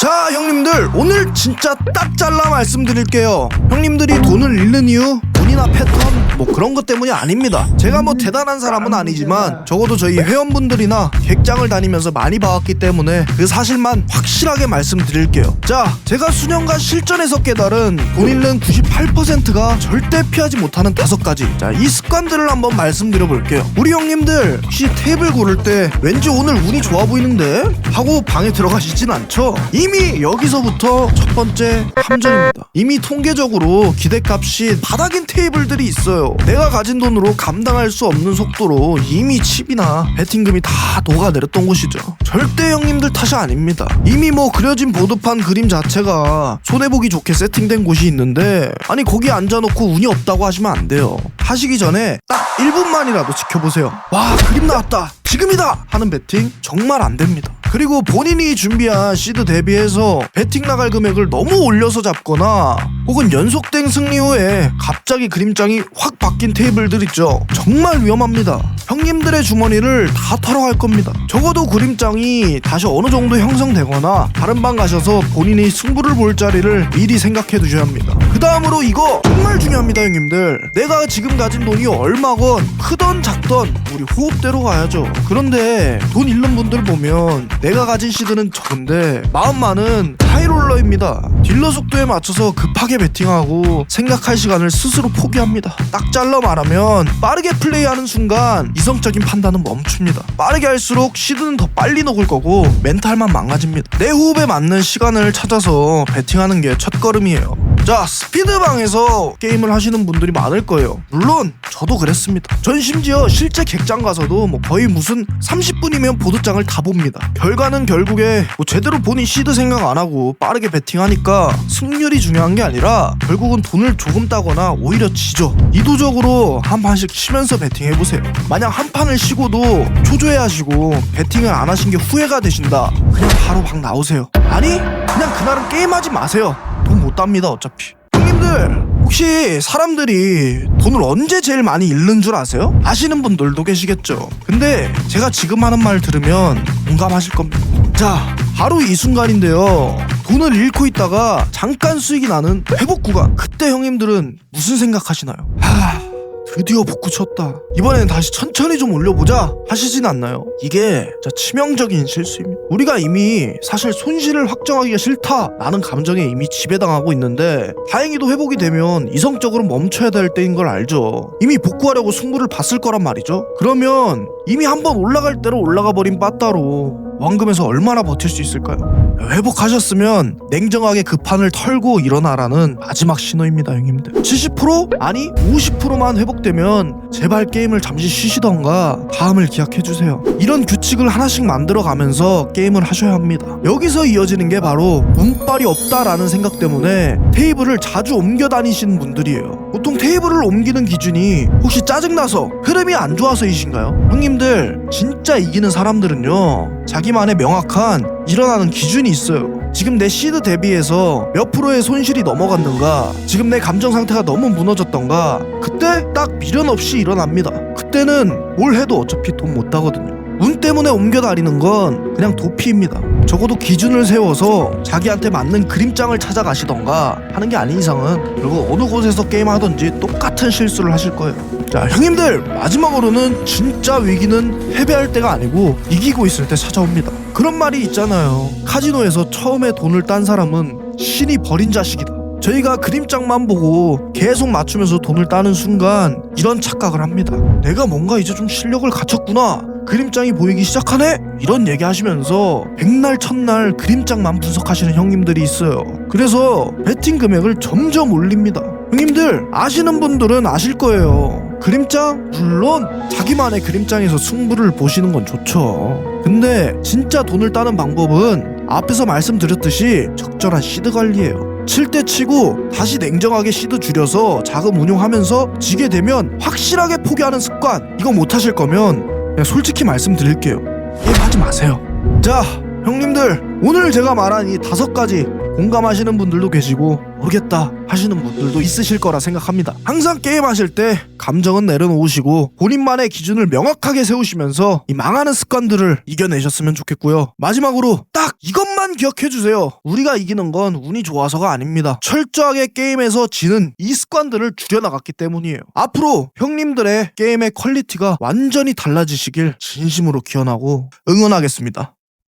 자 형님들 오늘 진짜 딱 잘라 말씀드릴게요. 형님들이 돈을 잃는 이유 돈이나 패턴 뭐 그런 것 때문이 아닙니다. 제가 뭐 대단한 사람은 아니지만 적어도 저희 회원분들이나 객장을 다니면서 많이 봐왔기 때문에 그 사실만 확실하게 말씀드릴게요. 자 제가 수년간 실전에서 깨달은 돈 잃는 98%가 절대 피하지 못하는 다섯 가지. 자 이 습관들을 한번 말씀드려 볼게요. 우리 형님들 혹시 탭을 고를 때 왠지 오늘 운이 좋아 보이는데? 하고 방에 들어가시진 않죠? 이미 여기서부터 첫 번째 함정입니다. 이미 통계적으로 기대값이 바닥인 테이블 들이 있어요. 내가 가진 돈으로 감당할 수 없는 속도로 이미 칩이나 베팅금이 다 녹아내렸던 곳이죠. 절대 형님들 탓이 아닙니다. 이미 뭐 그려진 보드판 그림 자체가 손해보기 좋게 세팅된 곳이 있는데 아니 거기 앉아놓고 운이 없다고 하시면 안 돼요. 하시기 전에 딱 1분만이라도 지켜보세요. 와 그림 나왔다. 지금이다! 하는 베팅 정말 안 됩니다. 그리고 본인이 준비한 시드 대비해서 베팅 나갈 금액을 너무 올려서 잡거나 혹은 연속된 승리 후에 갑자기 그림장이 확 바뀐 테이블들 있죠. 정말 위험합니다. 형님들의 주머니를 다 털어갈 겁니다. 적어도 그림장이 다시 어느 정도 형성되거나 다른 방 가셔서 본인이 승부를 볼 자리를 미리 생각해 두셔야 합니다. 그 다음으로 이거 정말 중요합니다, 형님들. 내가 지금 가진 돈이 얼마건 크던 작던 우리 호흡대로 가야죠. 그런데 돈 잃는 분들 보면 내가 가진 시드는 적은데 마음만은 하이롤러입니다. 딜러 속도에 맞춰서 급하게 베팅하고 생각할 시간을 스스로 포기합니다. 딱 잘라 말하면 빠르게 플레이하는 순간 이성적인 판단은 멈춥니다. 빠르게 할수록 시드는 더 빨리 녹을 거고 멘탈만 망가집니다. 내 호흡에 맞는 시간을 찾아서 베팅하는 게 첫걸음이에요. 자 스피드방에서 게임을 하시는 분들이 많을 거예요. 물론 저도 그랬습니다. 전 심지어 실제 객장 가서도 뭐 거의 무슨 30분이면 보드장을 다 봅니다. 결과는 결국에 뭐 제대로 본인 시드 생각 안 하고 빠르게 베팅하니까 승률이 중요한 게 아니라 결국은 돈을 조금 따거나 오히려 지죠. 이도적으로 한 판씩 치면서 베팅해보세요. 만약 한 판을 쉬고도 초조해 하시고 베팅을 안 하신 게 후회가 되신다. 그냥 바로 방 나오세요. 아니 그냥 그날은 게임하지 마세요. 돈 못 답니다 어차피. 형님들 혹시 사람들이 돈을 언제 제일 많이 잃는 줄 아세요? 아시는 분들도 계시겠죠. 근데 제가 지금 하는 말 들으면 공감하실 겁니다. 자 바로 이 순간인데요. 돈을 잃고 있다가 잠깐 수익이 나는 회복 구간. 그때 형님들은 무슨 생각하시나요? 하... 드디어 복구 쳤다. 이번에는 다시 천천히 좀 올려보자 하시진 않나요? 이게 진짜 치명적인 실수입니다. 우리가 이미 사실 손실을 확정하기가 싫다 라는 감정에 이미 지배당하고 있는데 다행히도 회복이 되면 이성적으로 멈춰야 될 때인 걸 알죠. 이미 복구하려고 승부를 봤을 거란 말이죠. 그러면 이미 한번 올라갈 대로 올라가 버린 빠따로 원금에서 얼마나 버틸 수 있을까요? 회복하셨으면 냉정하게 그 판을 털고 일어나라는 마지막 신호입니다, 형님들. 70% 아니 50%만 회복되면 제발 게임을 잠시 쉬시던가 다음을 기약해 주세요. 이런 규칙을 하나씩 만들어 가면서 게임을 하셔야 합니다. 여기서 이어지는 게 바로 운빨이 없다라는 생각 때문에 테이블을 자주 옮겨 다니시는 분들이에요. 보통 테이블을 옮기는 기준이 혹시 짜증나서 흐름이 안 좋아서이신가요? 형님들 진짜 이기는 사람들은요 자기 만의 명확한 일어나는 기준이 있어요. 지금 내 시드 대비해서 몇 프로의 손실이 넘어갔는가, 지금 내 감정 상태가 너무 무너졌던가, 그때 딱 미련 없이 일어납니다. 그때는 뭘 해도 어차피 돈 못 따거든요. 운 때문에 옮겨 다니는 건 그냥 도피입니다. 적어도 기준을 세워서 자기한테 맞는 그림장을 찾아가시던가 하는 게 아닌 이상은 결국 어느 곳에서 게임하던지 똑같은 실수를 하실 거예요. 자, 형님들 마지막으로는 진짜 위기는 패배할 때가 아니고 이기고 있을 때 찾아옵니다. 그런 말이 있잖아요. 카지노에서 처음에 돈을 딴 사람은 신이 버린 자식이다. 저희가 그림장만 보고 계속 맞추면서 돈을 따는 순간 이런 착각을 합니다. 내가 뭔가 이제 좀 실력을 갖췄구나. 그림장이 보이기 시작하네? 이런 얘기 하시면서 백날 첫날 그림장만 분석하시는 형님들이 있어요. 그래서 베팅 금액을 점점 올립니다. 형님들 아시는 분들은 아실 거예요. 그림장? 물론 자기만의 그림장에서 승부를 보시는 건 좋죠. 근데 진짜 돈을 따는 방법은 앞에서 말씀드렸듯이 적절한 시드 관리예요. 칠 때 치고 다시 냉정하게 시드 줄여서 자금 운용하면서 지게 되면 확실하게 포기하는 습관 이거 못 하실 거면 그냥 솔직히 말씀드릴게요. 게임 하지 마세요. 자, 형님들 오늘 제가 말한 이 다섯 가지 공감하시는 분들도 계시고 모르겠다 하시는 분들도 있으실 거라 생각합니다. 항상 게임하실 때 감정은 내려놓으시고 본인만의 기준을 명확하게 세우시면서 이 망하는 습관들을 이겨내셨으면 좋겠고요. 마지막으로 딱 이것만 기억해 주세요. 우리가 이기는 건 운이 좋아서가 아닙니다. 철저하게 게임에서 지는 이 습관들을 줄여나갔기 때문이에요. 앞으로 형님들의 게임의 퀄리티가 완전히 달라지시길 진심으로 기원하고 응원하겠습니다.